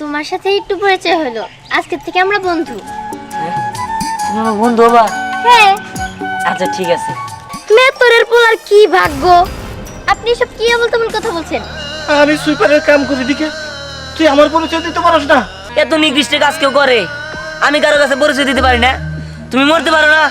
তোমার সাথে একটু পরিচয় হলো। আজকের থেকে আমরা বন্ধু। তুমি আমার বন্ধু হবা? হ্যাঁ। আচ্ছা ঠিক আছে। তুমি মেতরের পোলার কি ভাগ্য? আপনি সব কি বলতে তেমন কথা বলছেন? আমি সুইপারের কাম করি দিকে। তুই আমার পরিচয় দিতে পারস না? এত নিকৃষ্ট কাজ কেউ করে। আমি কারও কাছে পরিচয় দিতে পারি না। তুমি মরতে পারো না।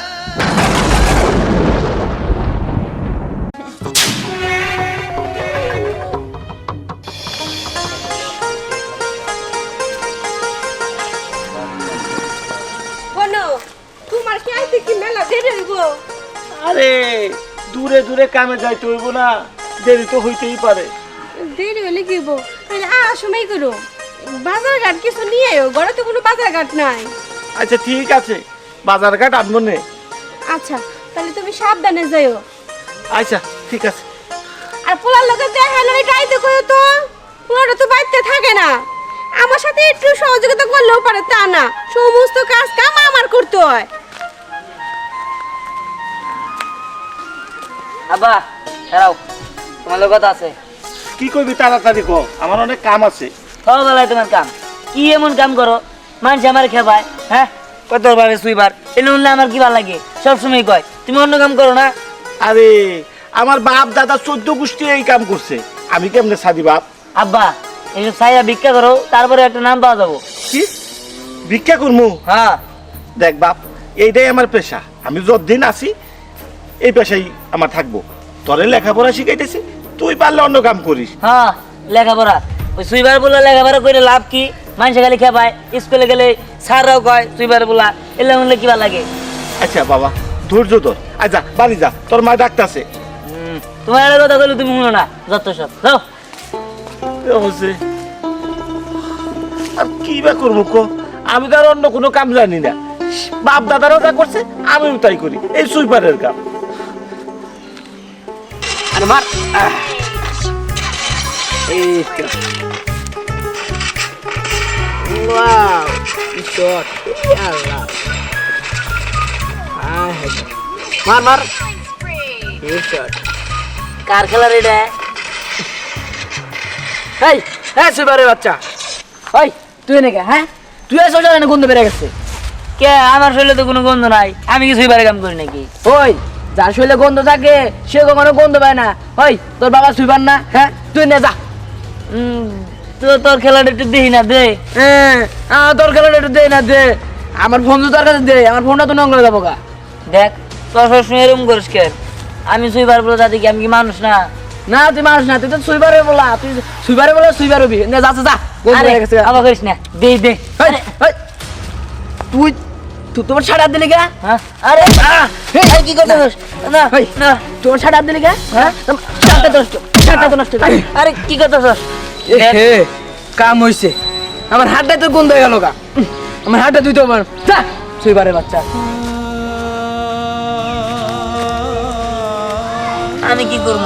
কি মেলা দেরি হইব। আরে দূরে দূরে কামে যাইতে হইব না দেরি তো হইতেই পারে। দেরি হলে কি হইব? তাহলে সময় করো। বাজার ঘাট কিছু নিয়ে আয়ো ঘরে তো কোনো বাজার ঘাট নাই। আচ্ছা ঠিক আছে বাজার ঘাট আনব নে। আচ্ছা তাহলে তুমি সাবধানে যাইও। আচ্ছা ঠিক আছে। আর পোলার লোকের দেখা হলে আইতে কইও তো পোলাটা তো বাড়িতে থাকে না। আমার সাথে একটু সহযোগিতা করলেও পারে তা না। সমস্ত কাজ কাম আমার করতে হয়। আব্বা দাঁড়াও তোমার কথা আছে। কি করবি তাড়াতাড়ি কো আমার অনেক কাম আছে। সকালবেলায় তোমার কাম। কি এমন কাম করো? মানুষ আমার খেপায় হ্যাঁ? কত ভাবে সুইবার? এলে উনলে আমার কি ভালো লাগে? সবসময় কয় তুমি অন্য কাম করো না? আরে আমার বাপ দাদা চোদ্দ গোষ্ঠী এই কাম করছে। আমি কেমনে সাদি বাপ? আব্বা এইসব সাইয়া ভিক্ষা করো তারপরে একটা নাম পাওয়া যাব। কি? ভিক্ষা করমু? হ্যাঁ। দেখ বাপ এইটাই আমার পেশা। আমি যতদিন আছি এই পেশাই আমার থাকব। তোরে লেখাপড়া শিখাইতেছি তুই পারলে অন্য কাম করিস। হ্যাঁ লেখাপড়া। ওই সুইবার বলে লেখাপড়া করে লাভ কি? মানুষে খালি খেপায় স্কুলে গেলে স্যাররাও কয় সুইবার বলা এলে উনলে কি ভালো লাগে? আচ্ছা বাবা ধৈর্য ধর। আচ্ছা বাড়ি যা তোর মা ডাকতেছে। তোমার একটা কথা বলি তুমি শুনো না যত সব। যাও। আর কি বা করব কো? আমি তো আর অন্য কোনো কাম জানি না। বাপ দাদারাও যা করছে আমিও তাই করি। এই সুইপারের কাম। আরে মার। এই তো ওয়াও শট আল্লাহ হায়। মার মার এই শট কার খেলার এটা? এই এই সুবারে বাচ্চা। ওই তুই নাকি হ্যাঁ? তুই এসে জানে গন্ধ বেড়ে গেছে। কে? আমার শরীরে তো কোনো গন্ধ নাই। আমি কি সুইবারে কাম করি নাকি? ওই যার শরীরে গন্ধ থাকে সে কখনো গন্ধ পায় না। ওই তোর বাবা সুইবার না হ্যাঁ? তুই নে যা। তোর খেলাটা একটু দেখি না দে। হ্যাঁ তোর খেলাটা একটু দে না দে। আমার ফোন তো তোর কাছে দে আমার ফোনটা তো নঙ্গলে যাব গা। দেখ তোর সবসময় এরকম করিস কে? আমি সুইবার বলে যাতে কি আমি কি মানুষ না? না তুই মানুষ না তুই তো সুইবারে বলা তুই সুইবারে বলে সুইবার হবি। না যা যা, যা। আবার করিস না দে দে। তুই তুই তোমার ছাড়া দিলি গা হ্যাঁ? আরে আরে কি করতেছিস না না তোমার ছাড়া দিলি গা হ্যাঁ। তোমার ছাড়টা তো নষ্ট আরে, কি হে কাম হইছে। আমার হাতটা তো গন্ধ হয়ে গেল গা। আমার হাতটা আমার যা সুইবারে বাচ্চা। আমি কি করব?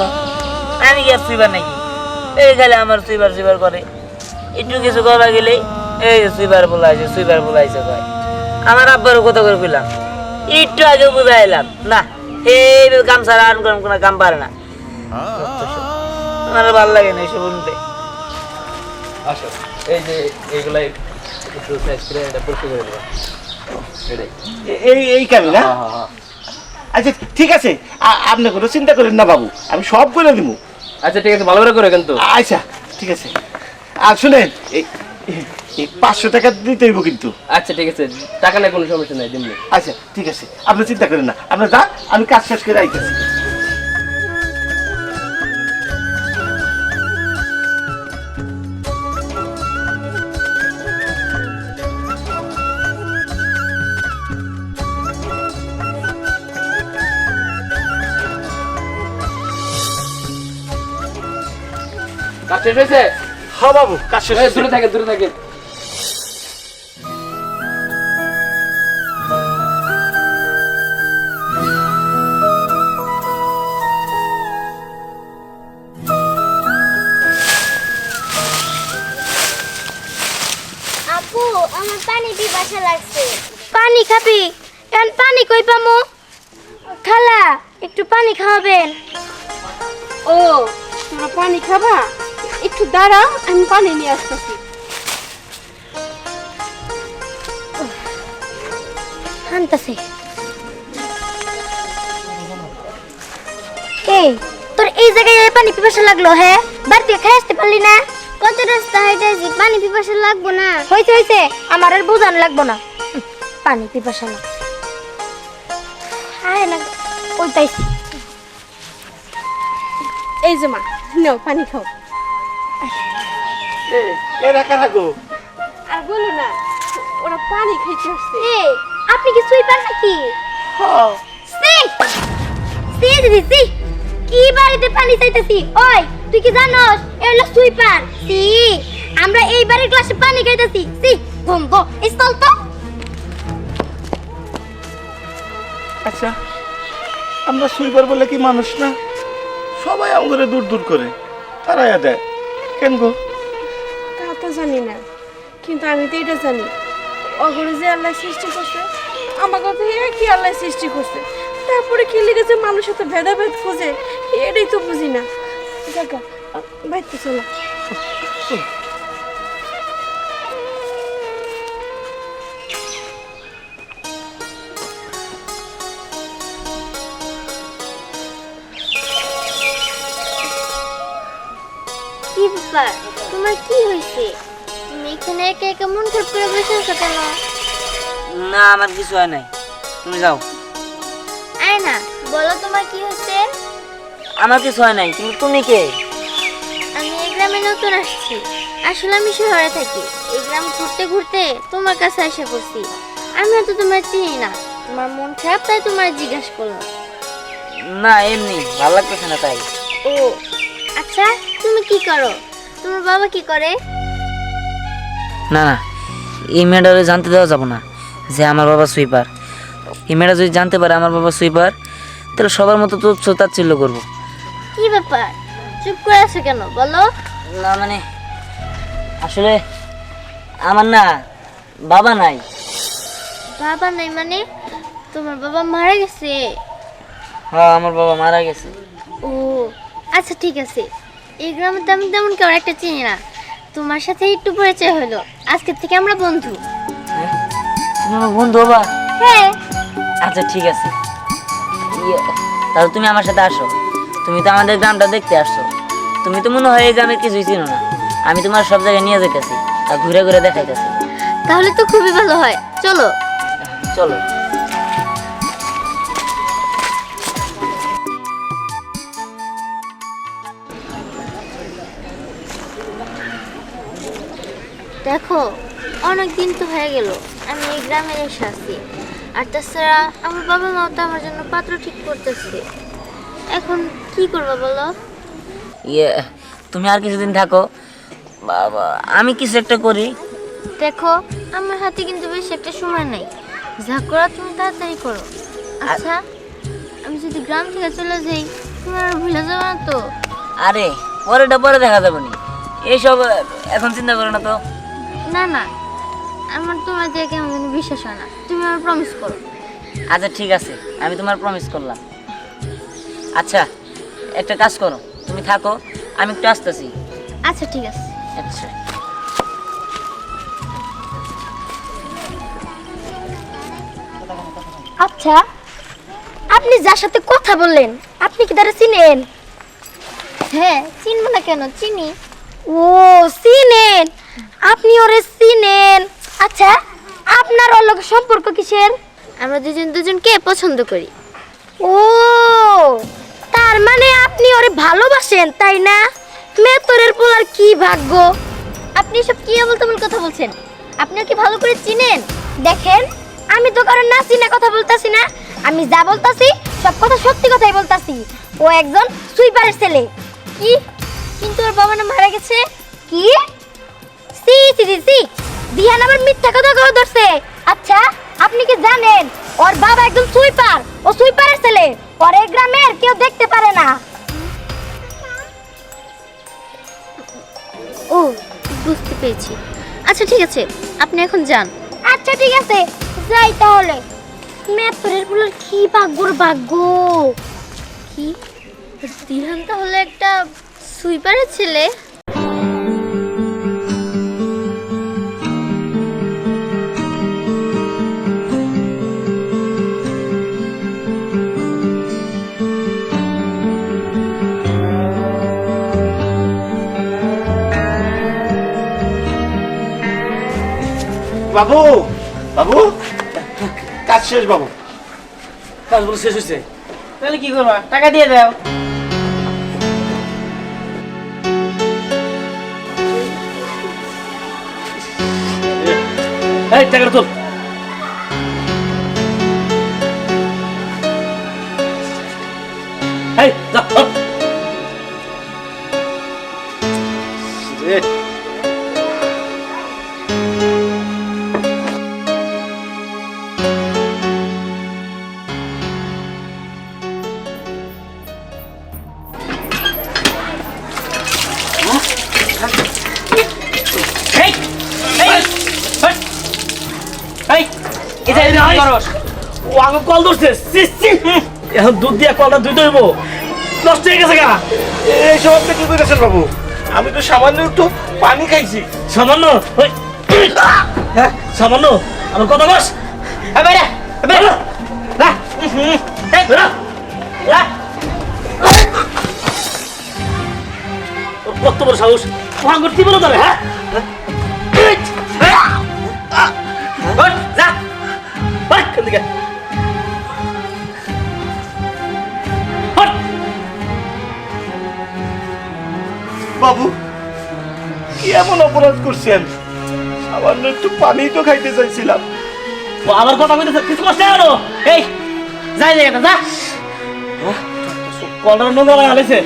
আমি কি আর সুইবার নাকি? এই খালি আমার সুইবার সুইবার করে। একটু কিছু করা গেলে এই সুইবার বলাইছে সুইবার বলাইছে কয় আমার আব্বারও কথা করে কইলাম একটু আগে বুঝাইলাম না এই কাম ছাড়া আর কোনো কোনো কাম পারে না। আমার আর ভালো লাগে না এসব শুনতে আসো এই যে এইগুলাই একটু সাইজ করে এটা পরিষ্কার করে দেবো এই এই কামে না? হ্যাঁ হ্যাঁ হ্যাঁ। আচ্ছা ঠিক আছে। আপনি কোনো চিন্তা করেন না বাবু আমি সব করে দিব আচ্ছা ঠিক আছে ভালো করে করে কিন্তু। আচ্ছা ঠিক আছে। আর শুনেন এই পাঁচশো টাকা দিতে হইব কিন্তু। আচ্ছা ঠিক আছে। টাকা নেই কোনো সমস্যা নাই দিমনি আচ্ছা ঠিক আছে। আপনি চিন্তা করেন না। আপনার যা আমি কাজ শেষ করে আইতেছি। কাজ শেষ হয়েছে? হ্যাঁ বাবু কাজ শেষ দূরে থাকে দূরে থাকে আপু আমার পানি পিপাসা লাগছে। পানি খাবি? এখন পানি কই পামু? খালা একটু পানি খাওয়াবেন। ও তোমরা পানি খাবা? একটু দাঁড়া আমি পানি নিয়ে আসতেছি। আনতেছে এই তোর এই জায়গায় পানি পিপাসা লাগল হ্যাঁ বাড়িতে খাই আসতে পারলি না? কত রাস্তা হাইটাছি পানি পিপাসা লাগবো না। হইছে হইছে আমার আর বোঝান লাগবো না। পানি পিপাসা না। আয় না। ওইটাই এই যে মা নাও পানি খাও। আর বলো না ওরা পানি খাইতে আসছে। এই আপনি কি সুইপার নাকি? হ্যাঁ সি সি দিদি সি। কি বাড়িতে পানি চাইতেছি? ওই তুই কি জানোস? এ হলো সুইপার সি আমরা এই বাড়ির ক্লাসে পানি খাইতেছি। সি বন্ধ স্থল তো। আচ্ছা আমরা সুইপার বলে কি মানুষ না? সবাই আমাদের দূর দূর করে। তারাইয়া দেয়। কেন গো? তা জানি না। কিন্তু আমি তো এটা জানি। অগরে যে আল্লাহ সৃষ্টি করছে আমার কথা কি আল্লাহ সৃষ্টি করছে? তারপরে কি লেগেছে মানুষের তো ভেদাভেদ খুঁজে? এটাই তো বুঝি না। দেখা বাইতে চলো। ব্যাপার? তোমার কি হয়েছে? তুমি এখানে একা একা মন খারাপ করে বসে আছো কেন? না আমার কিছু হয় নাই। তুমি যাও। আয় না বলো তোমার কি হয়েছে? আমার কিছু হয় নাই কিন্তু তুমি কে? আমি এই গ্রামে নতুন আসছি। আসলে আমি শহরে থাকি। এই গ্রাম ঘুরতে ঘুরতে তোমার কাছে এসে পড়ছি আমি তো তোমার চিনি না। তোমার মন খারাপ তাই তোমার জিজ্ঞাসা করলাম। না এমনি ভালো লাগতেছে না তাই। ও আচ্ছা তুমি কি করো? তোমার বাবা কি করে? না না এই মেয়েটারে জানতে দেওয়া যাবে না যে আমার বাবা সুইপার। এই মেয়েটা যদি জানতে পারে আমার বাবা সুইপার তাহলে সবার মতো তো তাচ্ছিল্য করব। কি ব্যাপার? চুপ করে আছো কেন? বলো। না মানে আসলে আমার না বাবা নাই। বাবা নাই মানে? তোমার বাবা মারা গেছে? হ্যাঁ আমার বাবা মারা গেছে। ও আচ্ছা ঠিক আছে। এই গ্রামে তো আমি তেমন কেউ একটা চিনি না। তোমার সাথে একটু পরিচয় হলো। আজকের থেকে আমরা বন্ধু? তুমি আমার বন্ধু বাবা হ্যাঁ। আচ্ছা ঠিক আছে। ইয়ে, তাহলে তুমি আমার সাথে আসো। তুমি তো আমাদের গ্রামটা দেখতে আসছো। তুমি তো মনে হয় এই গ্রামের কিছুই চিনো না। আমি তোমার সব জায়গায় নিয়ে যেতেছি আর ঘুরে ঘুরে দেখাইতেছি। তাহলে তো খুবই ভালো হয়। চলো। চলো। অনেক দিন তো হয়ে গেল আমি এই গ্রামে এসে আছি। আর তাছাড়া আমার বাবা মা তো আমার জন্য পাত্র ঠিক করতেছে। এখন কি করব বলো? ইয়ে তুমি আর কিছুদিন থাকো। বাবা আমি কিছু একটা করি। দেখো আমার হাতে কিন্তু বেশি একটা সময় নাই। যা করো তুমি তাড়াতাড়ি করো। আচ্ছা আমি যদি গ্রাম থেকে চলে যাই তুমি আর ভুলে যাব না তো? আরে পরেটা পরে দেখা যাবে নি। এইসব এখন চিন্তা করো না তো। না না আমার তোমার দিয়ে কেমন জানি বিশ্বাস হয় না। তুমি আমার প্রমিস করো। আচ্ছা ঠিক আছে। আমি তোমার প্রমিস করলাম। আচ্ছা একটা কাজ করো। তুমি থাকো আমি একটু আসতেছি। আচ্ছা ঠিক আছে। আচ্ছা। আচ্ছা আপনি যার সাথে কথা বললেন আপনি কি তারা চিনেন? হ্যাঁ চিনবো না কেন? চিনি। ও চিনেন। আপনি ওরে চিনেন। আচ্ছা আপনার ওর লোকের সম্পর্ক কিসের? আমরা দুজন দুজনকে পছন্দ করি। ও তার মানে আপনি ওরে ভালোবাসেন তাই না? মেতরের পোলার কি ভাগ্য? আপনি সব কি বলতে বল কথা বলছেন? আপনি কি ভালো করে চিনেন? দেখেন আমি তো কারণ না চিনে কথা বলতাছি না। আমি যা বলতাছি সব কথা সত্যি কথাই বলতাছি। ও একজন সুইপারের ছেলে। কি? কিন্তু ওর বাবা না মারা গেছে। কি? সি সি সি সি। দিহান আবার মিথ্যা কথা কও ধরছে। আচ্ছা আপনি কি জানেন ওর বাবা একদম সুইপার ও সুইপারের ছেলে। ওর এই গ্রামের কেউ দেখতে পারে না। ও বুঝতে পেরেছি। আচ্ছা ঠিক আছে আপনি এখন যান। আচ্ছা ঠিক আছে যাই তাহলে। মেতরের পুলার কি ভাগ্যর ভাগ্য? কি? দিহান তাহলে একটা সুইপারের ছেলে? বাবু বাবু কাজ শেষ, বাবু। কাজ বলে শেষ হয়েছে। তাহলে কি করবা? টাকা দিয়ে দাও। এই টাকাটা তোল। এই যা ধর। এই কল ধরছে। এখন দুধ দিয়া কলটা দুই দইব নষ্ট হয়ে গেছে গা এই আপনি কি করেছেন বাবু আমি তো সামান্য একটু পানি খাইছি সামান্য হ্যাঁ সামান্য আমার কথা বস কত বড় সাহস ওখান করতে বলো তবে হ্যাঁ হট যা বাবু কি এমন অপরাধ করছেন? সামান্য একটু পানি তো খাইতে চাইছিলাম। ও আবার কথা কইতেছে? কিছু কষ্ট নেই এই যাই জায়গাটা যা। কলটা নোংরা লাগা হয়েছে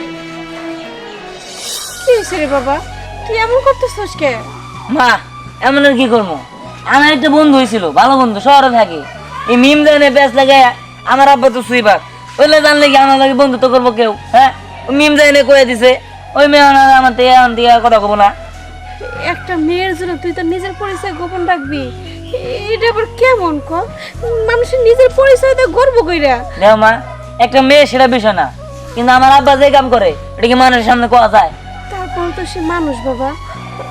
কি হয়েছে রে বাবা? তুই এমন করতেছিস কে? মা এমন আর কি করব? আমার একটা বন্ধু হয়েছিল ভালো বন্ধু শহরে থাকে। এই মিম দেনে ব্যাস লাগে আমার আব্বা তো সুইবার ওইলে জানলে কি আমার লাগে বন্ধু তো করব কেউ? হ্যাঁ? মিম দেনে কয়ে দিছে। ওই মেয়ে আমার- আমার থেকে কথা কবো না। একটা মেয়ের জন্য তুই তোর নিজের পরিচয় গোপন রাখবি। এটা আবার কেমন ক? মানুষের নিজের পরিচয় তো গর্ব কইরা। দেখো মা একটা মেয়ে সেটা বিষয় না কিন্তু আমার আব্বা যে কাম করে এটা কি মানুষের সামনে কোয়া যায়? তারপর তো সে মানুষ বাবা।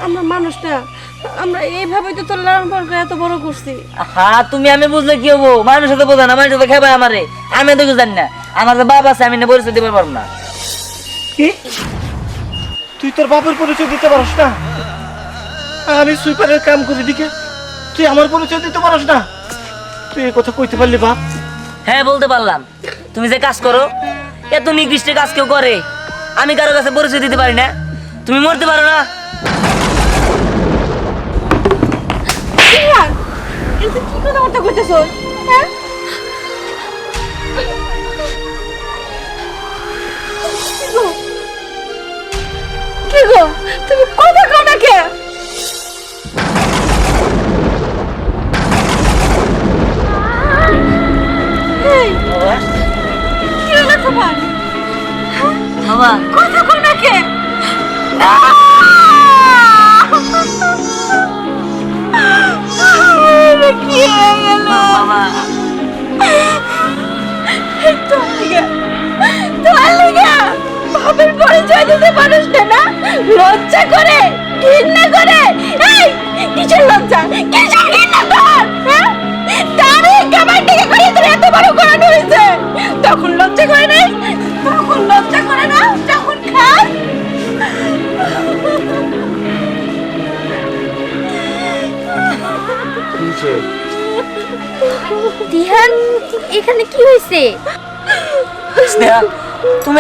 আমরা মানুষ না আমরা এইভাবেই তো তোর লালন পালন করে এত বড় করছি। হ্যাঁ তুমি আমি বুঝলে কি হব? মানুষের তো বোঝা না মানুষ তো খেপায় আমারে। আমি তো কিছু জানি না। আমার যে বাবা আছে আমি না পরিচয় দিতে পারব না। কি? তুই তোর বাপের পরিচয় দিতে পারস না। আমি সুইপারের কাম করি দিকে। তুই আমার পরিচয় দিতে পারস না। তুই এই কথা কইতে পারলি বাপ? হ্যাঁ বলতে পারলাম। তুমি যে কাজ করো এত নিকৃষ্ট কাজ কেউ করে। আমি কারও কাছে পরিচয় দিতে পারি না। তুমি মরতে পারো না। এটা কি কথাবার্তা কইতেছ? হ্যাঁ?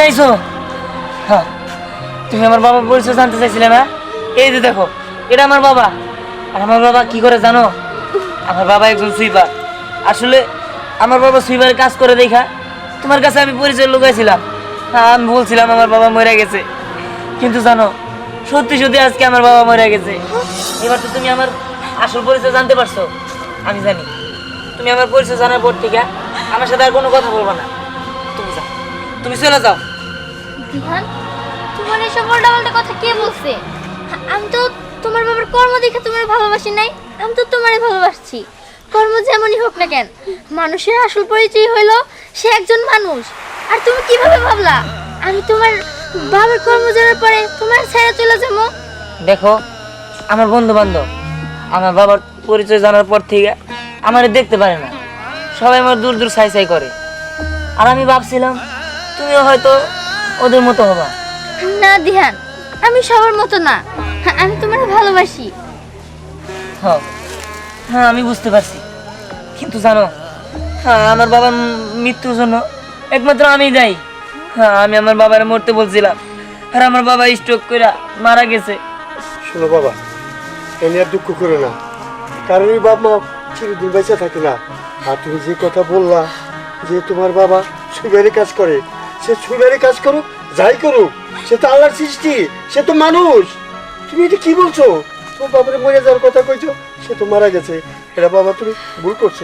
আইছো হ্যাঁ তুমি আমার বাবার পরিচয় জানতে চাইছিলে না? এই যে দেখো, এটা আমার বাবা। আর আমার বাবা কি করে জানো? আমার বাবা একজন সুইপার আসলে আমার বাবা সুইপারের কাজ করে দেখা। তোমার কাছে আমি পরিচয় লুকাইছিলাম। আমি বলছিলাম আমার বাবা মরে গেছে। কিন্তু জানো, সত্যি সত্যি আজকে আমার বাবা মরে গেছে। এবার তো তুমি আমার আসল পরিচয় জানতে পারছ। আমি জানি। তুমি আমার পরিচয় জানার পর থেকে আমার সাথে আর কোনো কথা বলব না। তুমি যাও। তুমি চলে যাও। দিহান তোমার এসব উল্টা পাল্টা কথা কে বলছে? আমি তো তোমার বাবার কর্ম দেখে তোমার ভালোবাসি নাই, আমি তো তোমারে ভালোবাসছি। কর্ম যেমনই হোক না কেন, মানুষের আসল পরিচয় হইল সে একজন মানুষ। আর তুমি কীভাবে ভাবলা, আমি তোমার বাবার কর্ম জানার পরে তোমার ছেড়ে চলে যাব? দেখো, আমার বন্ধু বান্ধব আমার বাবার পরিচয় জানার পর থেকে আমার দেখতে পারে না। সবাই আমার দূর দূর সাই সাই করে। আর আমি ভাবছিলাম, তুমিও হয়তো ওদের মতো হবা। না দিহান আমি সবার মতো না। আমি তোমার ভালোবাসি। হ হ্যাঁ আমি বুঝতে পারছি। কিন্তু জানো হ্যাঁ আমার বাবার মৃত্যুর জন্য একমাত্র আমি যাই হ্যাঁ আমি আমার বাবার মরতে বলছিলাম। আর আমার বাবা স্ট্রোক করে মারা গেছে। শোনো বাবা এ নিয়ে আর দুঃখ করো না। কারণ এই বাপ মা চিরদিন বেঁচে থাকে না। আর তুমি যে কথা বললা যে তোমার বাবা সুইবারে কাজ করে সে সুইবারে কাজ করুক, যাই করুক, সে তো আল্লাহর সৃষ্টি, সে তো মানুষ। তুমি এটা কি বলছো? তোমার বাবারে, মরে যাওয়ার কথা কইছো, সে তো মারা গেছে। এটা বাবা, তুমি ভুল করছ।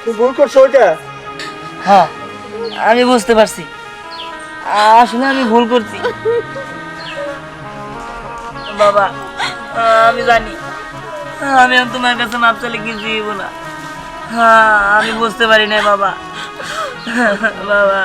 তুমি ভুল করছ ওইটা। হ্যাঁ আমি বুঝতে পারছি। আসলে আমি ভুল করছি। বাবা, আমি জানি। আমি তোমার কাছে মাপ চাইলে কিছু দিব না। হ্যাঁ আমি বুঝতে পারি না বাবা। বাবা।